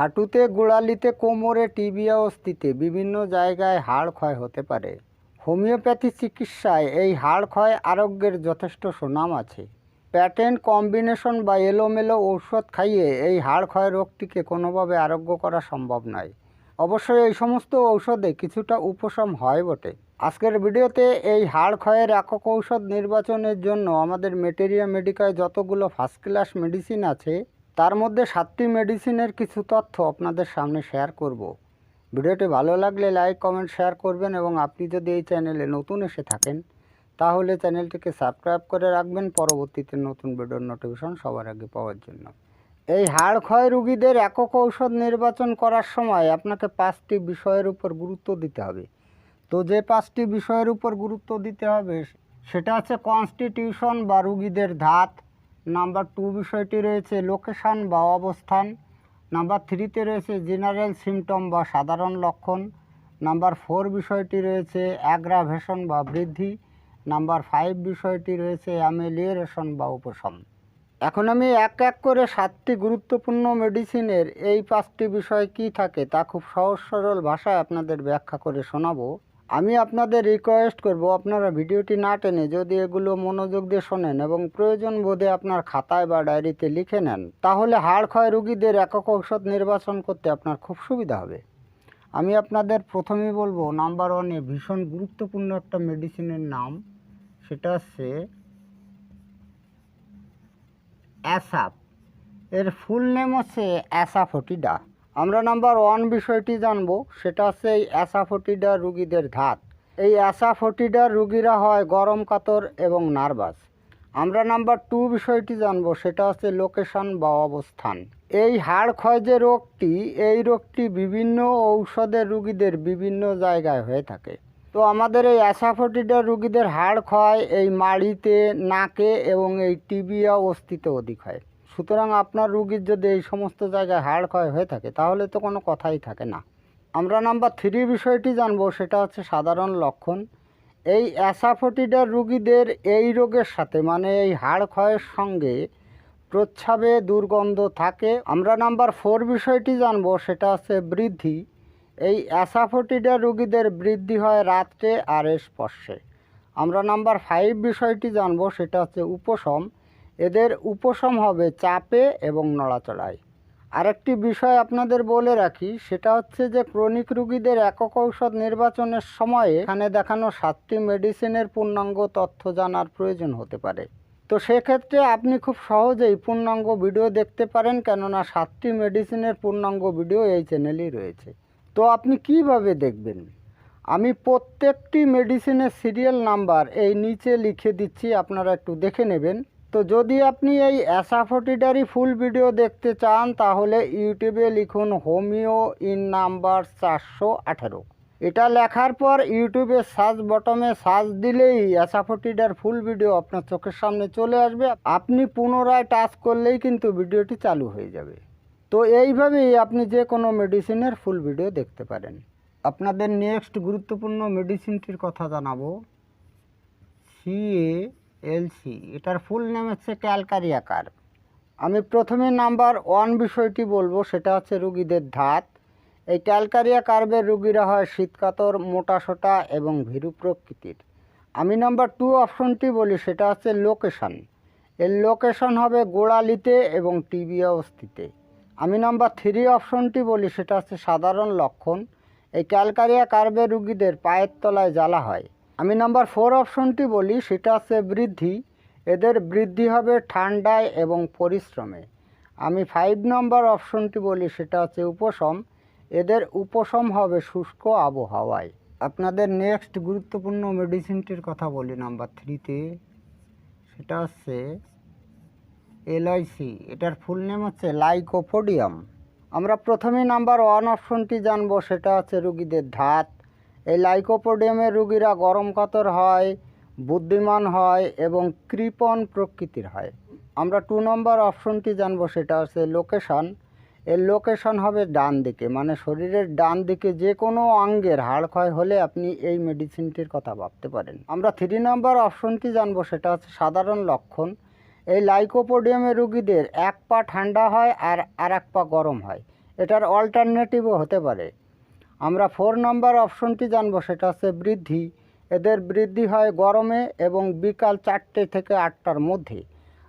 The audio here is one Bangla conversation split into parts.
হাঁটুতে, গোড়ালিতে, কোমরে, টিবিয়া অস্থিতে বিভিন্ন জায়গায় হাড় ক্ষয় হতে পারে। হোমিওপ্যাথি চিকিৎসায় এই হাড় ক্ষয় আরোগ্যের যথেষ্ট সুনাম আছে। প্যাটেন্ট কম্বিনেশন বা এলোমেলো ঔষধ খাইয়ে এই হাড় ক্ষয় রোগটিকে কোনোভাবে আরোগ্য করা সম্ভব নয়। অবশ্যই এই সমস্ত ঔষধে কিছুটা উপশম হয় বটে। আজকের ভিডিওতে এই হাড় ক্ষয়ের একক ঔষধ নির্বাচনের জন্য আমাদের মেটেরিয়া মেডিকায় যতগুলো ফার্স্ট ক্লাস মেডিসিন আছে তার মধ্যে সাতটি মেডিসিনের কিছু তথ্য আপনাদের সামনে শেয়ার করব। ভিডিওটি ভালো লাগলে লাইক কমেন্ট শেয়ার করবেন এবং আপনি যদি এই চ্যানেলে নতুন এসে থাকেন, তাহলে চ্যানেলটিকে সাবস্ক্রাইব করে রাখবেন। পরবর্তীতে নতুন ভিডিওর নোটিফিকেশন সবার আগে পাওয়ার জন্য। এই হাড় ক্ষয় রুগীদের একক ঔষধ নির্বাচন করার সময় আপনাকে পাঁচটি বিষয়ের উপর গুরুত্ব দিতে হবে। তো যে পাঁচটি বিষয়ের উপর গুরুত্ব দিতে হবে, সেটা হচ্ছে কনস্টিটিউশন বা রুগীদের ধাত নাম্বার টু বিষয়টি রয়েছে লোকেশান বা অবস্থান। নাম্বার থ্রিতে রয়েছে জেনারেল সিমটম বা সাধারণ লক্ষণ। নাম্বার ফোর বিষয়টি রয়েছে অ্যাগ্রাভেশন বা বৃদ্ধি। নাম্বার ফাইভ বিষয়টি রয়েছে অ্যামেলিয়েরেশন বা উপশম। এখন আমি এক এক করে সাতটি গুরুত্বপূর্ণ মেডিসিনের এই পাঁচটি বিষয় কি থাকে তা খুব সহজ সরল ভাষায় আপনাদের ব্যাখ্যা করে শোনাবো। আমি আপনাদের রিকোয়েস্ট করব, আপনারা ভিডিওটি না টেনে যদি এগুলো মনোযোগ দিয়ে শোনেন এবং প্রয়োজন বোধে আপনার খাতায় বা ডায়েরিতে লিখে নেন, তাহলে হাড় ক্ষয় রুগীদের একক ঔষধ নির্বাচন করতে আপনার খুব সুবিধা হবে। আমি আপনাদের প্রথমেই বলব নাম্বার ওয়ানে ভীষণ গুরুত্বপূর্ণ একটা মেডিসিনের নাম, সেটা হচ্ছে অ্যাসাপ এর ফুল নেম হচ্ছে অ্যাসাফোটিডা আমরা নাম্বার ওয়ান বিষয়টি জানব, সেটা হচ্ছে এই অ্যাসাফোটিডা রুগীদের ধাত। এই অ্যাসাফোটিডার রুগীরা হয় গরম কাতর এবং নার্ভাস। আমরা নাম্বার টু বিষয়টি জানব, সেটা হচ্ছে লোকেশন বা অবস্থান। এই হাড় ক্ষয় যে রোগটি, এই রোগটি বিভিন্ন ঔষধের রুগীদের বিভিন্ন জায়গায় হয়ে থাকে। তো আমাদের এই অ্যাসাফোটিডার রুগীদের হাড় ক্ষয় এই মাড়িতে, নাকে এবং এই টিবিয়া অস্থিতে অধিক হয়। সুতরাং আপনার রুগীর যদি এই সমস্ত জায়গায় হাড় ক্ষয় হয়ে থাকে, তাহলে তো কোনো কথাই থাকে না। আমরা নাম্বার থ্রি বিষয়টি জানব, সেটা হচ্ছে সাধারণ লক্ষণ। এই অ্যাসাফোটিডার রুগীদের এই রোগের সাথে মানে এই হাড় ক্ষয়ের সঙ্গে প্রচ্ছাবে দুর্গন্ধ থাকে। আমরা নাম্বার ফোর বিষয়টি জানব, সেটা হচ্ছে বৃদ্ধি। এই অ্যাসাফোটিডার রুগীদের বৃদ্ধি হয় রাত্রে আর স্পর্শে। আমরা নাম্বার ফাইভ বিষয়টি জানব, সেটা হচ্ছে উপশম। এদের উপশম হবে চাপে এবং নড়াচড়ায়। আরেকটি বিষয় আপনাদের বলে রাখি, সেটা হচ্ছে যে ক্রনিক রুগীদের একক ঔষধ নির্বাচনের সময়ে এখানে দেখানো সাতটি মেডিসিনের পূর্ণাঙ্গ তথ্য জানার প্রয়োজন হতে পারে। তো সেক্ষেত্রে আপনি খুব সহজেই পূর্ণাঙ্গ ভিডিও দেখতে পারেন, কেননা সাতটি মেডিসিনের পূর্ণাঙ্গ ভিডিও এই চ্যানেলেই রয়েছে। তো আপনি কীভাবে দেখবেন? আমি প্রত্যেকটি মেডিসিনের সিরিয়াল নাম্বার এই নিচে লিখে দিচ্ছি, আপনারা একটু দেখে নেবেন। তো যদি আপনি এই অ্যাসাফোটিডারি ফুল ভিডিও দেখতে চান, তাহলে ইউটিউবে লিখুন হোমিও ইন নাম্বার চারশো আঠেরো। এটা লেখার পর ইউটিউবে সার্চ বটমে সার্চ দিলেই অ্যাসাফোটিডার ফুল ভিডিও আপনার চোখের সামনে চলে আসবে। আপনি পুনরায় টাচ করলেই কিন্তু ভিডিওটি চালু হয়ে যাবে। তো এইভাবেই আপনি যে কোনো মেডিসিনের ফুল ভিডিও দেখতে পারেন। আপনাদের নেক্সট গুরুত্বপূর্ণ মেডিসিনটির কথা জানাব। সিএ এলসি এটার ফুল নেম হচ্ছে ক্যালকারিয়াকার আমি প্রথমে নাম্বার ওয়ান বিষয়টি বলব, সেটা হচ্ছে রুগীদের ধাত এই ক্যালকারিয়া কার্বের রুগীরা হয় শীতকাতর মোটাসোটা এবং ভীরু প্রকৃতির। আমি নাম্বার টু অপশনটি বলি, সেটা হচ্ছে লোকেশন এর লোকেশন হবে গোড়ালিতে এবং টিবিয়া অস্থিতে আমি নাম্বার থ্রি অপশনটি বলি, সেটা হচ্ছে সাধারণ লক্ষণ। এই ক্যালকারিয়া কার্বের রুগীদের পায়ের তলায় জ্বালা হয়। আমি নাম্বার ফোর অপশনটি বলি, সেটা হচ্ছে বৃদ্ধি। এদের বৃদ্ধি হবে ঠান্ডায় এবং পরিশ্রমে। আমি ফাইভ নম্বর অপশনটি বলি, সেটা হচ্ছে উপশম। এদের উপশম হবে শুষ্ক আবহাওয়ায়। আপনাদের নেক্সট গুরুত্বপূর্ণ মেডিসিনটির কথা বলি, নাম্বার থ্রিতে। সেটা হচ্ছে এলআইসি এটার ফুল নেম হচ্ছে লাইকোফোডিয়াম। আমরা প্রথমে নাম্বার ওয়ান অপশনটি জানব, সেটা হচ্ছে রুগীদের ধাত। এই লাইকোপোডিয়ামের রুগীরা গরম কাতর হয়, বুদ্ধিমান হয় এবং কৃপণ প্রকৃতির হয়। আমরা টু নম্বর অপশনটি জানব, সেটা হচ্ছে লোকেশন। এর লোকেশন হবে ডান দিকে মানে শরীরের ডান দিকে যে কোনো অঙ্গের হাড় ক্ষয় হলে আপনি এই মেডিসিনটির কথা ভাবতে পারেন। আমরা থ্রি নম্বর অপশনটি জানব, সেটা হচ্ছে সাধারণ লক্ষণ। এই লাইকোপোডিয়ামের রুগীদের এক পা ঠান্ডা হয় আর আর এক পা গরম হয়। এটার অল্টারনেটিভও হতে পারে। আমরা ফোর নাম্বার অপশনটি জানব? সেটা হচ্ছে বৃদ্ধি। এদের বৃদ্ধি হয় গরমে এবং বিকাল চারটে থেকে আটটার মধ্যে।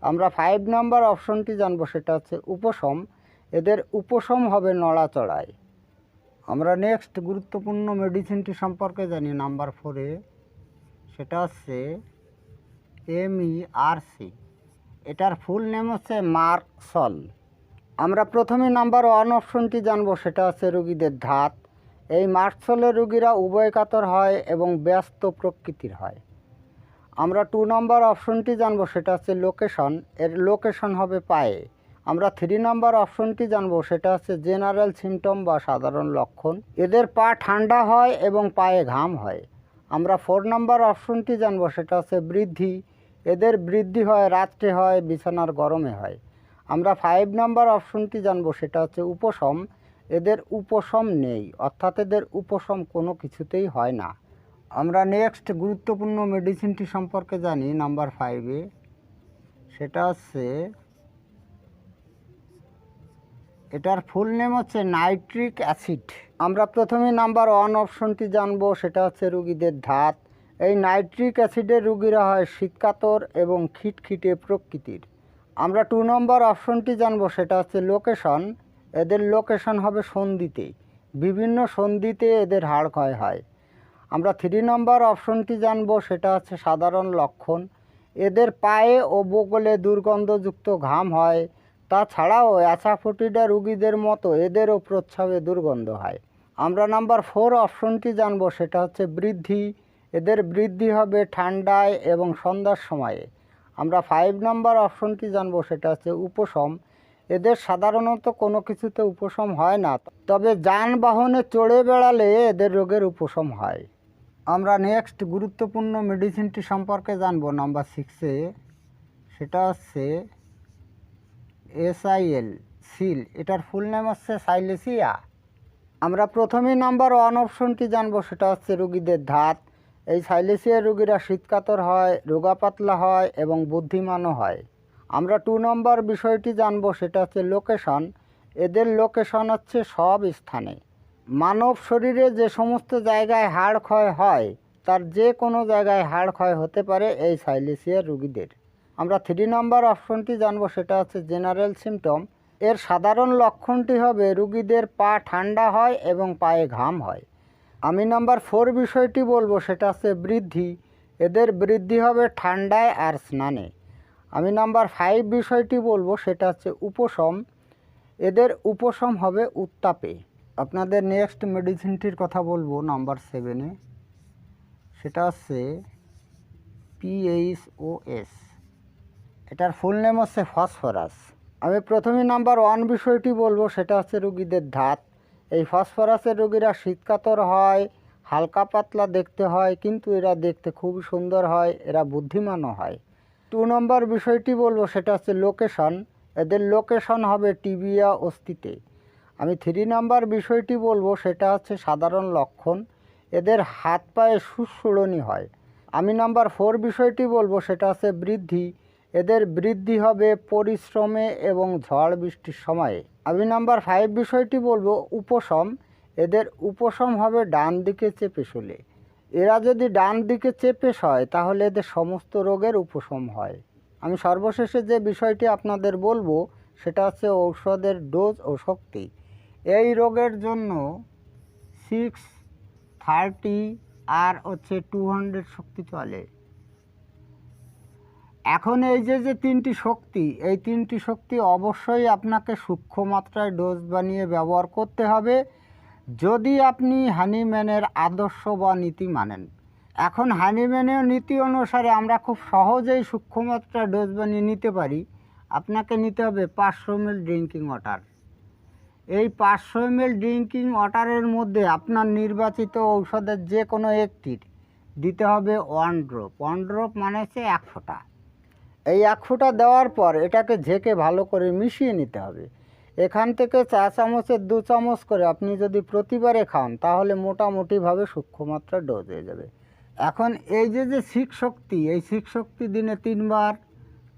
আমরা ফাইভ নাম্বার অপশনটি জানব? সেটা হচ্ছে উপশম। এদের উপশম হবে নড়াচড়ায়। আমরা নেক্সট গুরুত্বপূর্ণ মেডিসিনটি সম্পর্কে জানি নাম্বার ফোরে সেটা হচ্ছে এমইআরসি এটার ফুল নেম হচ্ছে মার্কসল। আমরা প্রথমে নাম্বার ওয়ান অপশনটি জানব? সেটা হচ্ছে রুগীদের ধাত। এই মার্কসলের রুগীরা উভয় কাতর হয় এবং ব্যস্ত প্রকৃতির হয়। আমরা টু নম্বর অপশনটি জানব, সেটা হচ্ছে লোকেশন এর লোকেশন হবে পায়ে। আমরা থ্রি নম্বর অপশনটি জানব, সেটা হচ্ছে জেনারেল সিমটম বা সাধারণ লক্ষণ। এদের পা ঠান্ডা হয় এবং পায়ে ঘাম হয়। আমরা ফোর নম্বর অপশনটি জানব, সেটা হচ্ছে বৃদ্ধি। এদের বৃদ্ধি হয়, রাত্রে হয়, বিছানার গরমে হয়। আমরা ফাইভ নাম্বার অপশনটি জানব, সেটা হচ্ছে উপশম। এদের উপশম নেই, অর্থাৎ এদের উপশম কোনো কিছুতেই হয় না। আমরা নেক্সট গুরুত্বপূর্ণ মেডিসিনটি সম্পর্কে জানি নাম্বার ফাইভে সেটা হচ্ছে, এটার ফুল নেম হচ্ছে নাইট্রিক অ্যাসিড আমরা প্রথমে নাম্বার ওয়ান অপশনটি জানব, সেটা হচ্ছে রুগীদের ধাত। এই নাইট্রিক অ্যাসিডের রুগীরা হয় শীতকাতর এবং খিটখিটে প্রকৃতির। আমরা টু নম্বর অপশনটি জানব, সেটা হচ্ছে লোকেশন এদের লোকেশন হবে সন্ধিতে। বিভিন্ন সন্ধিতে এদের হাড় ক্ষয় হয়। আমরা থ্রি নম্বর অপশনটি জানব, সেটা হচ্ছে সাধারণ লক্ষণ। এদের পায়ে ও বগলে দুর্গন্ধযুক্ত ঘাম হয়। তাছাড়াও অ্যাসাফোটিডা রুগীদের মতো এদেরও প্রচ্ছাবে দুর্গন্ধ হয়। আমরা নাম্বার ফোর অপশনটি জানব, সেটা হচ্ছে বৃদ্ধি। এদের বৃদ্ধি হবে ঠান্ডায় এবং সন্ধ্যার সময়ে। আমরা ফাইভ নাম্বার অপশনটি জানব, সেটা হচ্ছে উপশম। এদের সাধারণত কোনো কিছুতে উপশম হয় না। তবে যানবাহনে চড়ে বেড়ালে এদের রোগের উপশম হয়। আমরা নেক্সট গুরুত্বপূর্ণ মেডিসিনটি সম্পর্কে জানব। নাম্বার সিক্সে সেটা হচ্ছে এসআইএল সিল। এটার ফুল নেম হচ্ছে সাইলেসিয়া। আমরা প্রথমেই নাম্বার ওয়ান অপশনটি জানব, সেটা হচ্ছে রুগীদের ধাত। এই সাইলেসিয়া রুগীরা শীতকাতর হয়, রোগা পাতলা হয় এবং বুদ্ধিমানও হয়। আমরা টু নম্বর বিষয়টি জানব, সেটা হচ্ছে লোকেশন এদের লোকেশন হচ্ছে সব স্থানে। মানব শরীরে যে সমস্ত জায়গায় হাড় ক্ষয় হয়, তার যে কোনো জায়গায় হাড় ক্ষয় হতে পারে এই সাইলেসিয়া রুগীদের। আমরা থ্রি নম্বর অপশনটি জানব, সেটা হচ্ছে জেনারেল সিমটম এর সাধারণ লক্ষণটি হবে রুগীদের পা ঠান্ডা হয় এবং পায়ে ঘাম হয়। আমি নাম্বার ফোর বিষয়টি বলব, সেটা হচ্ছে বৃদ্ধি। এদের বৃদ্ধি হবে ঠান্ডায় আর স্নানে। আমি নাম্বার ফাইভ বিষয়টি বলব, সেটা হচ্ছে উপশম। এদের উপশম হবে উত্তাপে। আপনাদের নেক্সট মেডিসিনটির কথা বলব নাম্বার সেভেনে সেটা হচ্ছে পিএইচওএস এটার ফুল নেম হচ্ছে ফসফরাস আমি প্রথমে নাম্বার ওয়ান বিষয়টি বলব, সেটা হচ্ছে রুগীদের ধাত এই ফসফরাসের রুগীরা শীতকাতর হয়, হালকা পাতলা দেখতে হয়, কিন্তু এরা দেখতে খুবই সুন্দর হয়, এরা বুদ্ধিমানও হয়। টু নম্বর বিষয়টি বলব, সেটা হচ্ছে লোকেশন এদের লোকেশন হবে টিবিয়া অস্থিতে। আমি থ্রি নাম্বার বিষয়টি বলব, সেটা হচ্ছে সাধারণ লক্ষণ। এদের হাত পায়ে সুসুড়নি হয়। আমি নাম্বার ফোর বিষয়টি বলব, সেটা হচ্ছে বৃদ্ধি। এদের বৃদ্ধি হবে পরিশ্রমে এবং ঝড় বৃষ্টির সময়ে। আমি নাম্বার ফাইভ বিষয়টি বলব, উপশম। এদের উপশম হবে ডান দিকে চেপে শুলে এরা যদি ডান দিকে চেপে হয় তাহলে এদের সমস্ত রোগের উপশম হয়। আমি সর্বশেষে যে বিষয়টি আপনাদের বলব, সেটা হচ্ছে ঔষধের ডোজ ও শক্তি। এই রোগের জন্য সিক্স থার্টি আর হচ্ছে টু হান্ড্রেড শক্তি চলে। এখন এই যে যে তিনটি শক্তি, এই তিনটি শক্তি অবশ্যই আপনাকে সূক্ষ্ম মাত্রায় ডোজ বানিয়ে ব্যবহার করতে হবে। যদি আপনি হানিম্যানের আদর্শ বা নীতি মানেন, এখন হানিম্যানের নীতি অনুসারে আমরা খুব সহজেই সূক্ষ্মমাত্রা ডোজ বানিয়ে নিতে পারি। আপনাকে নিতে হবে পাঁচশো এমএল ড্রিঙ্কিং ওয়াটার এই পাঁচশো এমএল ড্রিঙ্কিং ওয়াটারের মধ্যে আপনার নির্বাচিত ঔষধের যে কোনো একটির দিতে হবে ওয়ান ড্রপ ওয়ান ড্রপ মানে হচ্ছে এক ফোঁটা। এই এক ফোঁটা দেওয়ার পর এটাকে ঝেঁকে ভালো করে মিশিয়ে নিতে হবে। এখান থেকে চা চামচের দু চামচ করে আপনি যদি প্রতিবারে খান, তাহলে মোটামুটিভাবে সূক্ষ্মমাত্রা ডোজ হয়ে যাবে। এখন এই যে যে শিখ শক্তি, এই শিখ শক্তি দিনে তিনবার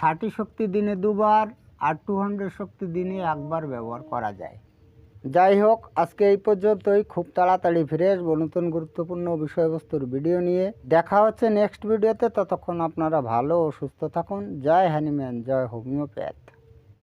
থার্টি শক্তি দিনে দুবার, আর টু হান্ড্রেড শক্তি দিনে একবার ব্যবহার করা যায়। যাই হোক, আজকে এই পর্যন্তই। খুব তাড়াতাড়ি ফিরে আসব নতুন গুরুত্বপূর্ণ বিষয়বস্তুর ভিডিও নিয়ে। দেখা হচ্ছে নেক্সট ভিডিওতে ততক্ষণ আপনারা ভালো ও সুস্থ থাকুন। জয় হ্যানিম্যান জয় হোমিওপ্যাথ।